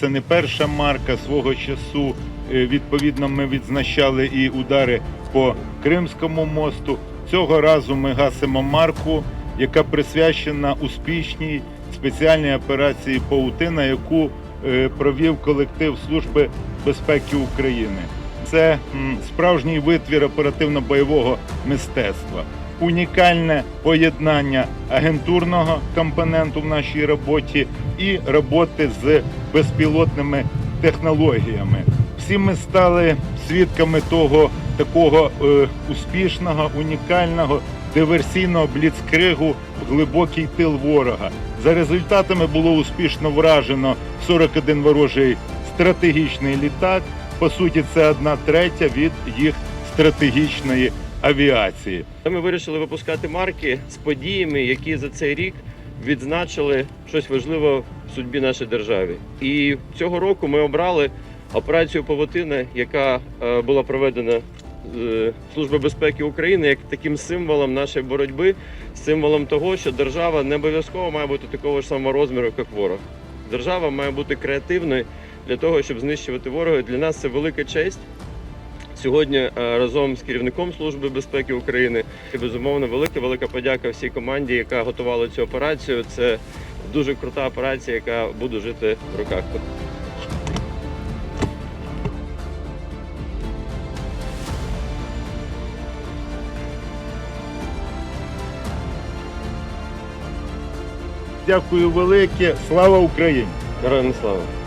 Це не перша марка свого часу. Е, Відповідно, ми відзначали і удари по Кримському мосту. Цього разу ми гасимо марку, яка присвячена успішній спеціальній операції Паутина, яку е, провів колектив Служби безпеки України. Це справжній витвір оперативно-бойового мистецтва, унікальне поєднання агентурного компоненту в нашій роботі і роботи з безпілотними технологіями. Всі ми стали свідками того такого е, успішного, унікального диверсійного бліцкригу в глибокий тил ворога. За результатами було успішно вражено 41 ворожий стратегічний літак. По суті, це одна третя від їх стратегічної авіації. Ми вирішили випускати марки з подіями, які за цей рік відзначили щось важливе в судьбі нашої держави. І цього року ми обрали операцію Павутина, яка е, була проведена з Служби безпеки України як таким символом нашої боротьби, символом того, що держава не обов'язково має бути такого ж самого розміру, як ворог. Держава має бути креативною для того, щоб знищувати ворога. Для нас це велика честь. Сьогодні е, разом з керівником Служби безпеки України і безумовно велика велика подяка всій команді, яка готувала цю операцію. Це дуже крута операція, яка буде жити в руках. Дякую велике. Слава Україні! Героям слава!